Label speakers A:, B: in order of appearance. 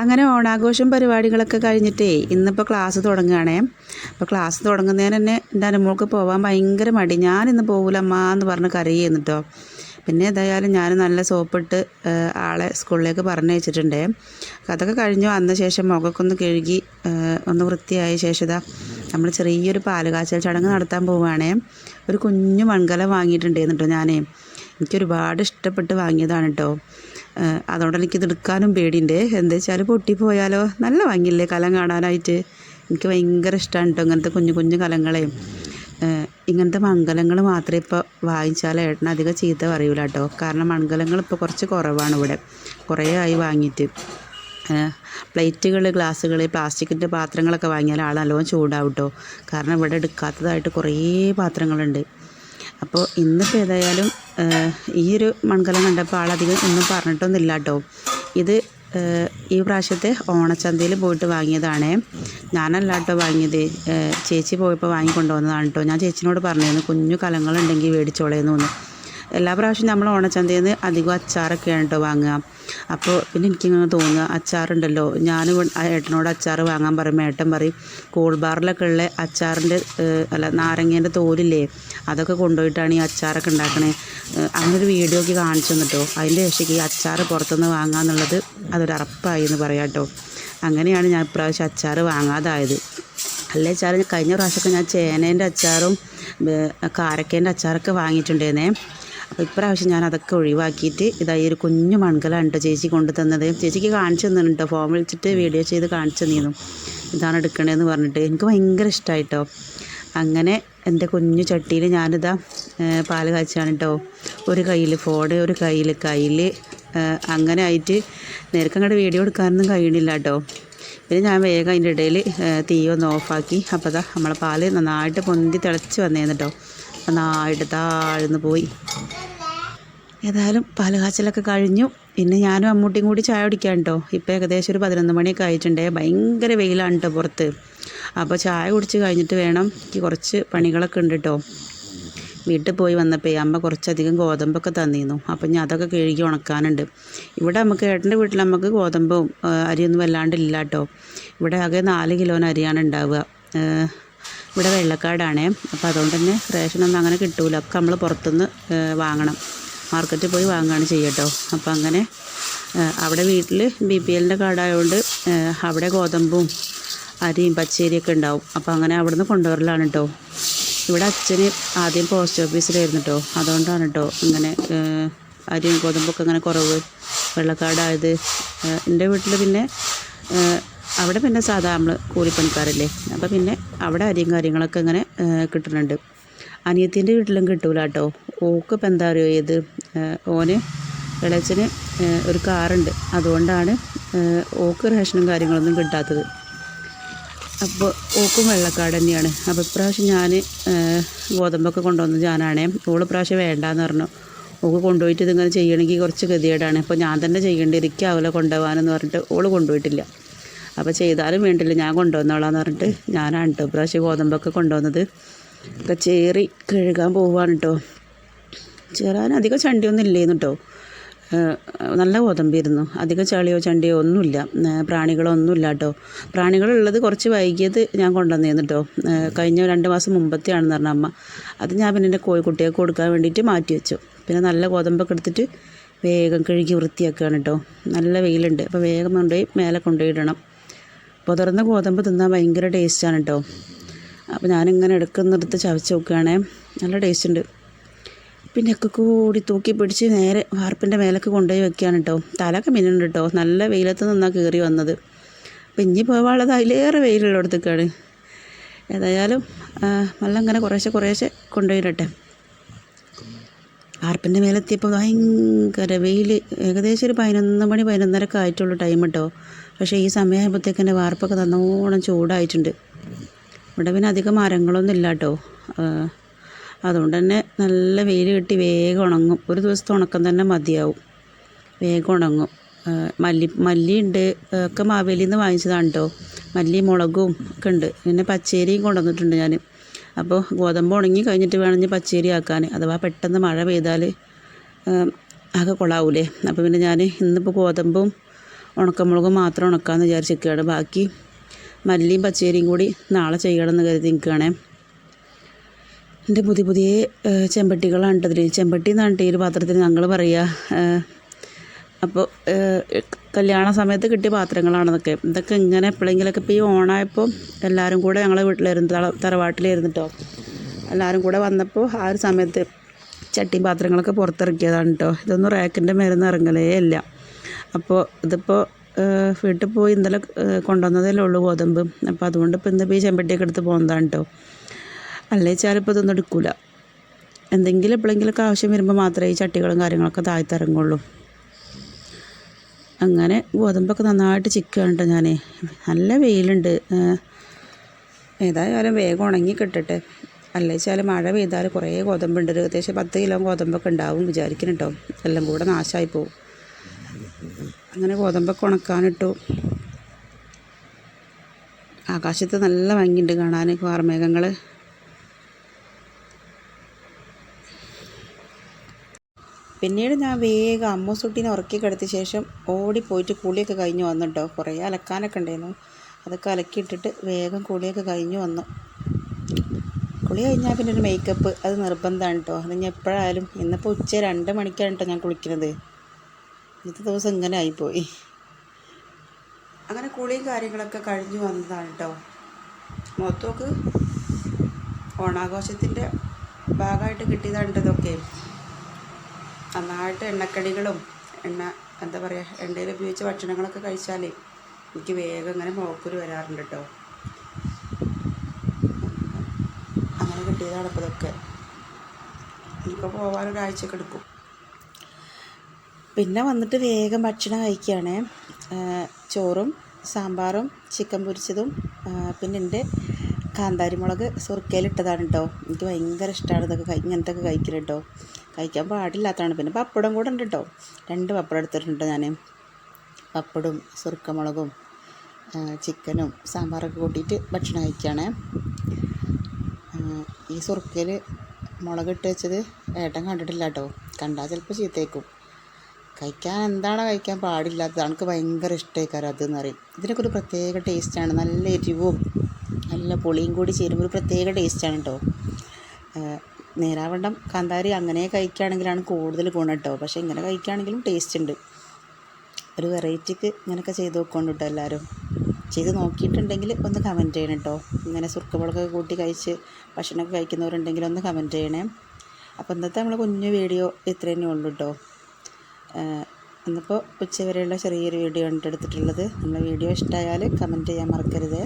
A: അങ്ങനെ ഓണാഘോഷം പരിപാടികളൊക്കെ കഴിഞ്ഞിട്ടേ ഇന്നിപ്പോൾ ക്ലാസ് തുടങ്ങുകയാണേ. അപ്പോൾ ക്ലാസ് തുടങ്ങുന്നതിന് തന്നെ എന്റെ അനുമോൾക്ക് പോകാൻ ഭയങ്കര മടി. ഞാനിന്ന് പോകൂലമ്മ എന്ന് പറഞ്ഞ് കരയുന്നു കേട്ടോ പിന്നെ ഏതായാലും ഞാൻ നല്ല സോപ്പിട്ട് ആളെ സ്കൂളിലേക്ക് പറഞ്ഞു വെച്ചിട്ടുണ്ട് അതൊക്കെ കഴിഞ്ഞു. വന്ന ശേഷം മുഖക്കൊന്ന് കഴുകി ഒന്ന് വൃത്തിയായ ശേഷം നമ്മൾ ചെറിയൊരു പാലുകാച്ചൽ ചടങ്ങ് നടത്താൻ പോവുകയാണേ. ഒരു കുഞ്ഞു മൺകലം വാങ്ങിയിട്ടുണ്ടായിരുന്നു കേട്ടോ ഞാനേ. എനിക്കൊരുപാട് ഇഷ്ടപ്പെട്ട് വാങ്ങിയതാണ് കേട്ടോ അതുകൊണ്ട് എനിക്കിത് എടുക്കാനും പേടിയുണ്ട്. എന്താ വെച്ചാൽ പൊട്ടിപ്പോയാലോ? നല്ല ഭംഗിയില്ലേ കലം കാണാനായിട്ട്? എനിക്ക് ഭയങ്കര ഇഷ്ടമാണ് കേട്ടോ ഇങ്ങനത്തെ കുഞ്ഞു കുഞ്ഞു കലങ്ങളെ ഇങ്ങനത്തെ മംഗലങ്ങൾ മാത്രമേ ഇപ്പോൾ വാങ്ങിച്ചാൽ ഏട്ടന് അധികം ചീത്ത പറയൂല കേട്ടോ കാരണം മംഗലങ്ങൾ ഇപ്പോൾ കുറച്ച് കുറവാണ് ഇവിടെ. കുറേ ആയി വാങ്ങിയിട്ട്. പ്ലേറ്റുകൾ ഗ്ലാസ്സുകൾ പ്ലാസ്റ്റിക്കിന്റെ പാത്രങ്ങളൊക്കെ വാങ്ങിയാൽ ആൾ നല്ലോണം ചൂടാവും കേട്ടോ കാരണം ഇവിടെ എടുക്കാത്തതായിട്ട് കുറേ പാത്രങ്ങളുണ്ട്. അപ്പോൾ ഇന്നിപ്പോൾ ഏതായാലും ഈ ഒരു മൺകലം കണ്ടപ്പോൾ ആളധികം ഒന്നും പറഞ്ഞിട്ടൊന്നുമില്ല കേട്ടോ ഇത് ഈ പ്രാവശ്യത്തെ ഓണച്ചന്തയിൽ പോയിട്ട് വാങ്ങിയതാണ്. ഞാനല്ല കേട്ടോ വാങ്ങിയത് ചേച്ചി പോയപ്പോൾ വാങ്ങിക്കൊണ്ടുവന്നതാണ് കേട്ടോ ഞാൻ ചേച്ചിനോട് പറഞ്ഞിരുന്നു കുഞ്ഞു കലങ്ങളുണ്ടെങ്കിൽ മേടിച്ചോളേന്ന് തോന്നുന്നു എല്ലാ പ്രാവശ്യവും നമ്മൾ ഓണച്ചന്തയിൽ നിന്ന് അധികം അച്ചാറൊക്കെയാണ് കേട്ടോ വാങ്ങുക. അപ്പോൾ പിന്നെ എനിക്കിങ്ങനെ തോന്നുക അച്ചാറുണ്ടല്ലോ. ഞാൻ ഏട്ടനോട് അച്ചാർ വാങ്ങാൻ പറയുമ്പോൾ ഏട്ടൻ പറയും കൂൾബാറിലൊക്കെ ഉള്ള അച്ചാറിന്റെ അല്ല നാരങ്ങേന്റെ തോലില്ലേ അതൊക്കെ കൊണ്ടുപോയിട്ടാണ് ഈ അച്ചാറൊക്കെ ഉണ്ടാക്കണേ. അങ്ങനൊരു വീഡിയോ ഒക്കെ കാണിച്ചു തന്നിട്ടോ. അതിന്റെ ശേഷം ഈ അച്ചാർ പുറത്തുനിന്ന് വാങ്ങാന്നുള്ളത് അതൊരു അറപ്പായി എന്ന് പറയാം കേട്ടോ അങ്ങനെയാണ് ഞാൻ ഇപ്രാവശ്യം അച്ചാർ വാങ്ങാതായത്. അല്ലേ വെച്ചാൽ കഴിഞ്ഞ പ്രാവശ്യമൊക്കെ ഞാൻ ചേനേന്റെ അച്ചാറും കാരക്കേന്റെ അച്ചാറൊക്കെ വാങ്ങിയിട്ടുണ്ടായിരുന്നേ. ഇപ്രാവശ്യം ഞാൻ അതൊക്കെ ഒഴിവാക്കിയിട്ട് ഇതായി ഒരു കുഞ്ഞു മൺകലാണ് ചേച്ചി കൊണ്ടു തന്നത്. ചേച്ചിക്ക് കാണിച്ചു തന്നിട്ടുണ്ട് ഫോൺ വിളിച്ചിട്ട് വീഡിയോ ചെയ്ത് കാണിച്ചു തന്നിരുന്നു. ഇതാണ് എടുക്കണേന്ന് പറഞ്ഞിട്ട് എനിക്ക് ഭയങ്കര ഇഷ്ടമായിട്ടോ അങ്ങനെ എന്റെ കുഞ്ഞു ചട്ടിയിൽ ഞാനിതാ പാൽ കാച്ചാണ് കേട്ടോ ഒരു കയ്യിൽ ഫോണ് ഒരു കയ്യിൽ കയ്യിൽ അങ്ങനെ ആയിട്ട് നേരക്കങ്ങോട്ട് വീഡിയോ എടുക്കാനൊന്നും കഴിയണില്ല കേട്ടോ പിന്നെ ഞാൻ വേഗം അതിന്റെ ഇടയിൽ തീ ഒന്ന് ഓഫാക്കി. അപ്പോൾ അതാ നമ്മളെ പാൽ നന്നായിട്ട് പൊന്തി തിളച്ച് വന്നേന്ന് കേട്ടോ നന്നായിട്ട് താഴ്ന്നു പോയി. ഏതായാലും പാൽ കാച്ചലൊക്കെ കഴിഞ്ഞു. പിന്നെ ഞാനും അമ്മൂട്ടിയും കൂടി ചായ കുടിക്കാൻ കേട്ടോ ഇപ്പോൾ ഏകദേശം ഒരു പതിനൊന്ന് മണിയൊക്കെ ആയിട്ടുണ്ടേ. ഭയങ്കര വെയിലാണ് കേട്ടോ പുറത്ത്. അപ്പോൾ ചായ കുടിച്ച് കഴിഞ്ഞിട്ട് വേണം എനിക്ക് കുറച്ച് പണികളൊക്കെ ഉണ്ട് കേട്ടോ വീട്ടിൽ പോയി വന്നപ്പോൾ അമ്മ കുറച്ചധികം ഗോതമ്പൊക്കെ തന്നിരുന്നു. അപ്പം ഞാൻ അതൊക്കെ കഴുകി ഉണക്കാനുണ്ട്. ഇവിടെ നമുക്ക് ഏട്ടന്റെ വീട്ടിൽ നമുക്ക് ഗോതമ്പും അരിയൊന്നും വല്ലാണ്ട് ഇല്ല കേട്ടോ ഇവിടെ ആകെ നാല് കിലോന് അരിയാണ് ഉണ്ടാവുക. ഇവിടെ വെള്ളക്കാടാണേ. അപ്പോൾ അതുകൊണ്ട് തന്നെ റേഷനൊന്നും അങ്ങനെ കിട്ടൂല. ഒക്കെ നമ്മൾ പുറത്തുനിന്ന് വാങ്ങണം. മാർക്കറ്റിൽ പോയി വാങ്ങുകയാണ് ചെയ്യട്ടോ. അപ്പോൾ അങ്ങനെ അവിടെ വീട്ടിൽ ബി പി എല്ലിന്റെ കാർഡായതുകൊണ്ട് അവിടെ ഗോതമ്പും അരിയും പച്ചരിയൊക്കെ ഉണ്ടാവും. അപ്പോൾ അങ്ങനെ അവിടുന്ന് കൊണ്ടുവരലാണ് കേട്ടോ ഇവിടെ അച്ഛന് ആദ്യം പോസ്റ്റ് ഓഫീസിലായിരുന്നു കേട്ടോ അതുകൊണ്ടാണ് കേട്ടോ ഇങ്ങനെ അരിയും ഗോതമ്പൊക്കെ അങ്ങനെ കുറവ്. വെള്ളക്കാടായത്. എന്റെ വീട്ടിൽ പിന്നെ അവിടെ പിന്നെ സാധാ നമ്മൾ കൂലിപ്പണിക്കാരല്ലേ. അപ്പോൾ പിന്നെ അവിടെ അരിയും കാര്യങ്ങളൊക്കെ ഇങ്ങനെ കിട്ടുന്നുണ്ട് അനിയത്തിന്റെ വീട്ടിലും കിട്ടൂല കേട്ടോ ഓക്ക് ഇപ്പം എന്താ പറയുക ഏത് ഓന് ഇളച്ചന് ഒരു കാറുണ്ട്. അതുകൊണ്ടാണ് ഓക്ക് റേഷനും കാര്യങ്ങളൊന്നും കിട്ടാത്തത്. അപ്പോൾ ഓക്കും വെള്ളക്കാട് തന്നെയാണ്. അപ്പോൾ ഇപ്രാവശ്യം ഞാൻ ഗോതമ്പൊക്കെ കൊണ്ടുവന്ന് ഞാനാണേ. ഓൾ ഇപ്രാവശ്യം വേണ്ടാന്ന് പറഞ്ഞു. ഓക്ക് കൊണ്ടുപോയിട്ട് ഇതിങ്ങനെ ചെയ്യണമെങ്കിൽ കുറച്ച് ഗതികേടാണ്. അപ്പോൾ ഞാൻ തന്നെ ചെയ്യേണ്ടി ഇരിക്കാവില്ല കൊണ്ടുപോകാനെന്ന് പറഞ്ഞിട്ട് ഓൾ കൊണ്ടുപോയിട്ടില്ല. അപ്പോൾ ചെയ്താലും വേണ്ടില്ല ഞാൻ കൊണ്ടുവന്നോളാന്ന് പറഞ്ഞിട്ട് ഞാനാണ് കേട്ടോ ഇപ്രാവശ്യം ഗോതമ്പൊക്കെ കൊണ്ടുവന്നത്. ഒക്കെ ചേറി കഴുകാൻ പോവാണ് കേട്ടോ ചേരാൻ അധികം ചണ്ടിയൊന്നും ഇല്ലായിരുന്നു കേട്ടോ നല്ല ഗോതമ്പായിരുന്നു. അധികം ചളിയോ ചണ്ടിയോ ഒന്നുമില്ല. പ്രാണികളോ പ്രാണികളൊന്നുമില്ല കേട്ടോ പ്രാണികളുള്ളത് കുറച്ച് വൈകിയത് ഞാൻ കൊണ്ടുവന്നിരുന്നു കേട്ടോ കഴിഞ്ഞ രണ്ട് മാസം മുമ്പത്തെയാണെന്ന് പറഞ്ഞ അമ്മ. അത് ഞാൻ പിന്നെ എന്റെ കോഴിക്കുട്ടിയെ കൊടുക്കാൻ വേണ്ടിയിട്ട് മാറ്റി വെച്ചു. പിന്നെ നല്ല ഗോതമ്പൊക്കെ എടുത്തിട്ട് വേഗം കഴുകി വൃത്തിയാക്കുകയാണ് കേട്ടോ നല്ല വെയിലുണ്ട്. അപ്പോൾ വേഗം കൊണ്ടുപോയി മേലെ കൊണ്ടുപോയിടണം. പുതർന്ന ഗോതമ്പ് തിന്നാൻ ഭയങ്കര ടേസ്റ്റാണ് കേട്ടോ അപ്പോൾ ഞാനിങ്ങനെ ഇടക്കുന്നിടത്ത് ചവച്ച് നോക്കുകയാണേ. നല്ല ടേസ്റ്റ് ഉണ്ട്. പിന്നെ ഒക്കെ കൂടി തൂക്കി പിടിച്ച് നേരെ വാർപ്പിന്റെ മേലേക്ക് കൊണ്ടുപോയി വെക്കുകയാണ് കേട്ടോ. തലൊക്കെ മിന്നുണ്ട് കേട്ടോ. നല്ല വെയിലത്ത് നിന്നാണ് കയറി വന്നത്. അപ്പം ഇനി പോവാളത് അതിലേറെ വെയിലുള്ളിടത്തേക്കാണ് ഏതായാലും നല്ല അങ്ങനെ കുറേശ്ശെ കുറേശ്ശെ കൊണ്ടുപോയിട്ടെ വാർപ്പിന്റെ മേലെത്തിയപ്പോൾ ഭയങ്കര വെയിൽ ഏകദേശം ഒരു പതിനൊന്ന് മണി പതിനൊന്നരക്കെ ആയിട്ടുള്ളൂ ടൈം കേട്ടോ. പക്ഷേ ഈ സമയമായപ്പോഴത്തേക്ക് എന്റെ വാർപ്പൊക്കെ നന്നോണം ചൂടായിട്ടുണ്ട്. ഇവിടെ പിന്നെ അധികം മരങ്ങളൊന്നും ഇല്ല കേട്ടോ. അതുകൊണ്ട് തന്നെ നല്ല വെയിൽ കിട്ടി വേഗം ഉണങ്ങും. ഒരു ദിവസത്തെ ഉണക്കം തന്നെ മതിയാവും. വേഗം ഉണങ്ങും. മല്ലി മല്ലി മല്ലിയുണ്ട്. ഒക്കെ മാവേലിയിൽ നിന്ന് വാങ്ങിച്ചതാണ് കേട്ടോ മല്ലി മുളകും ഒക്കെ ഉണ്ട്. പിന്നെ പച്ചേരിയും കൊണ്ടുവന്നിട്ടുണ്ട് ഞാൻ. അപ്പോൾ ഗോതമ്പ് ഉണങ്ങി കഴിഞ്ഞിട്ട് വേണമെങ്കിൽ പച്ചരി ആക്കാൻ. അഥവാ പെട്ടെന്ന് മഴ പെയ്താൽ ആകെ കൊള്ളാവൂലേ. അപ്പോൾ പിന്നെ ഞാൻ ഇന്നിപ്പോൾ ഗോതമ്പും ഉണക്കമുളകും മാത്രം ഉണക്കാമെന്ന് വിചാരിച്ചിരിക്കുകയാണ്. ബാക്കി മല്ലിയും പച്ചേരിയും കൂടി നാളെ ചെയ്യണമെന്ന് കരുതി നിൽക്കുകയാണേ. എന്റെ പുതിയ പുതിയ ചെമ്പട്ടികളാണ് കേട്ടതിൽ ചെമ്പട്ടി എന്നാണ് കേട്ടോ ഈ ഒരു പാത്രത്തിന് ഞങ്ങൾ പറയുക അപ്പോൾ കല്യാണ സമയത്ത് കിട്ടിയ പാത്രങ്ങളാണെന്നൊക്കെ. ഇതൊക്കെ ഇങ്ങനെ എപ്പോഴെങ്കിലൊക്കെ ഇപ്പോൾ ഈ ഓണായപ്പോൾ എല്ലാവരും കൂടെ ഞങ്ങളെ വീട്ടിലായിരുന്നു തറ തറവാട്ടിലായിരുന്നു കേട്ടോ എല്ലാവരും കൂടെ വന്നപ്പോൾ ആ ഒരു സമയത്ത് ചട്ടിയും പാത്രങ്ങളൊക്കെ പുറത്തിറക്കിയതാണ് കേട്ടോ ഇതൊന്നും റാക്കിന്റെ മേലൊന്നും ഇറങ്ങലേ ഇല്ല. അപ്പോൾ ഇതിപ്പോൾ വീട്ടിൽ പോയി ഇന്നലെ കൊണ്ടുവന്നതേ ഉള്ളൂ ഗോതമ്പ്. അപ്പോൾ അതുകൊണ്ട് ഇപ്പോൾ ഇന്നിപ്പോൾ ഈ ചെമ്പട്ടിയൊക്കെ എടുത്ത് പോകുന്നതാണ് കേട്ടോ അല്ലേ ചിലപ്പോൾ ഇതൊന്നും എടുക്കില്ല എന്തെങ്കിലും എപ്പോഴെങ്കിലുമൊക്കെ ആവശ്യം വരുമ്പോൾ മാത്രമേ ഈ ചട്ടികളും കാര്യങ്ങളൊക്കെ താഴ്ത്തിറങ്ങുള്ളൂ. അങ്ങനെ ഗോതമ്പൊക്കെ നന്നായിട്ട് ചിക്കുകയാണ് കേട്ടോ ഞാൻ നല്ല വെയിലുണ്ട്. ഏതായാലും വേഗം ഉണങ്ങി കിട്ടട്ടെ. അല്ലേ വെച്ചാൽ മഴ പെയ്താൽ കുറേ ഗോതമ്പുണ്ട്. ഏകദേശം പത്ത് കിലോ ഗോതമ്പൊക്കെ ഉണ്ടാവും വിചാരിക്കുന്നുണ്ടോ എല്ലാം കൂടെ നാശമായി പോവും. അങ്ങനെ ഗോതമ്പൊക്കെ ഉണക്കാനിട്ടു ആകാശത്ത് നല്ല ഭംഗിയുണ്ട് കാണാൻ. കാർമേഘങ്ങൾ പിന്നീട് ഞാൻ വേഗം അമ്മൂസുട്ടീനെ ഉറക്കി കിടത്തിയ ശേഷം ഓടിപ്പോയിട്ട് കുളിയൊക്കെ കഴിഞ്ഞ് വന്നിട്ടോ. കുറേ അലക്കാനൊക്കെ ഉണ്ടായിരുന്നു. അതൊക്കെ അലക്കിയിട്ടിട്ട് വേഗം കുളിയൊക്കെ കഴിഞ്ഞ് വന്നു. കുളി കഴിഞ്ഞാൽ പിന്നെ ഒരു മേക്കപ്പ് അത് നിർബന്ധമാണ് കേട്ടോ അത് ഞാൻ എപ്പോഴായാലും ഇന്നിപ്പോൾ ഉച്ച രണ്ട് മണിക്കാണ് കേട്ടോ ഞാൻ കുളിക്കുന്നത്. ഇന്നത്തെ ദിവസം ഇങ്ങനെ ആയിപ്പോയി. അങ്ങനെ കുളിയും കാര്യങ്ങളൊക്കെ കഴിഞ്ഞ് വന്നതാണ് കേട്ടോ മൊത്തമൊക്കെ ഓണാഘോഷത്തിന്റെ ഭാഗമായിട്ട് കിട്ടിയതാണ് ട്ടോ ഇതൊക്കെ. നന്നായിട്ട് എണ്ണക്കടികളും എണ്ണ എന്താ പറയുക എണ്ണയിൽ ഉപയോഗിച്ച ഭക്ഷണങ്ങളൊക്കെ കഴിച്ചാലേ എനിക്ക് വേഗം ഇങ്ങനെ മുഖക്കുരു വരാറുണ്ട് കേട്ടോ അങ്ങനെ കിട്ടിയതാണ് അപ്പോൾ ഇതൊക്കെ. എനിക്ക് പോകാൻ ഒരാഴ്ചയൊക്കെ എടുക്കും. പിന്നെ വന്നിട്ട് വേഗം ഭക്ഷണം കഴിക്കുകയാണ്. ചോറും സാമ്പാറും ചിക്കൻ പൊരിച്ചതും പിന്നെ എന്റെ കാന്താരിമുളക് സുർക്കയിലിട്ടതാണ് കേട്ടോ എനിക്ക് ഭയങ്കര ഇഷ്ടമാണ് ഇതൊക്കെ കഴി ഇങ്ങനത്തെ ഒക്കെ കഴിക്കൽ കേട്ടോ കഴിക്കാൻ പാടില്ലാത്തതാണ്. പിന്നെ പപ്പടം കൂടെ ഉണ്ട് കേട്ടോ രണ്ട് പപ്പടം എടുത്തിട്ടുണ്ട് ഞാൻ പപ്പടും സുർക്കമുളകും ചിക്കനും സാമ്പാറൊക്കെ കൂട്ടിയിട്ട് ഭക്ഷണം കഴിക്കുകയാണ് ഈ സുർക്കയിൽ മുളകിട്ട് വെച്ചത് ഏട്ടൻ കണ്ടിട്ടില്ല കേട്ടോ കണ്ടാൽ ചിലപ്പോൾ ചീത്തേക്കും കഴിക്കാൻ എന്താണ് കഴിക്കാൻ പാടില്ലാത്തത് എനിക്ക് ഭയങ്കര ഇഷ്ടമായിക്കാരം അത് എന്ന് പറയും. ഇതിനൊക്കെ ഒരു പ്രത്യേക ടേസ്റ്റാണ് നല്ല എരിവും നല്ല പുളിയും കൂടി ചേരുമ്പോൾ ഒരു പ്രത്യേക ടേസ്റ്റാണ് കേട്ടോ നേരാവണ്ണം കാന്താരി അങ്ങനെ കഴിക്കുകയാണെങ്കിലാണ് കൂടുതൽ ഗുണം കേട്ടോ പക്ഷേ ഇങ്ങനെ കഴിക്കുകയാണെങ്കിലും ടേസ്റ്റ് ഉണ്ട്. ഒരു വെറൈറ്റിക്ക് ഇങ്ങനെയൊക്കെ ചെയ്ത് നോക്കൊണ്ട് കേട്ടോ എല്ലാവരും ചെയ്ത് നോക്കിയിട്ടുണ്ടെങ്കിൽ ഒന്ന് കമന്റ് ചെയ്യണം കേട്ടോ ഇങ്ങനെ സുർക്കമുളകൊക്കെ കൂട്ടി കഴിച്ച് ഭക്ഷണമൊക്കെ കഴിക്കുന്നവരുണ്ടെങ്കിൽ ഒന്ന് കമന്റ് ചെയ്യണേ. അപ്പോൾ ഇന്നത്തെ നമ്മൾ കുഞ്ഞു വീഡിയോ ഇത്ര തന്നെ ഉള്ളൂ കേട്ടോ ഇന്നിപ്പോൾ ഉച്ചവരെയുള്ള ചെറിയൊരു വീഡിയോ ആണ് എടുത്തിട്ടുള്ളത്. നമ്മളെ വീഡിയോ ഇഷ്ടമായാൽ കമന്റ് ചെയ്യാൻ മറക്കരുത്.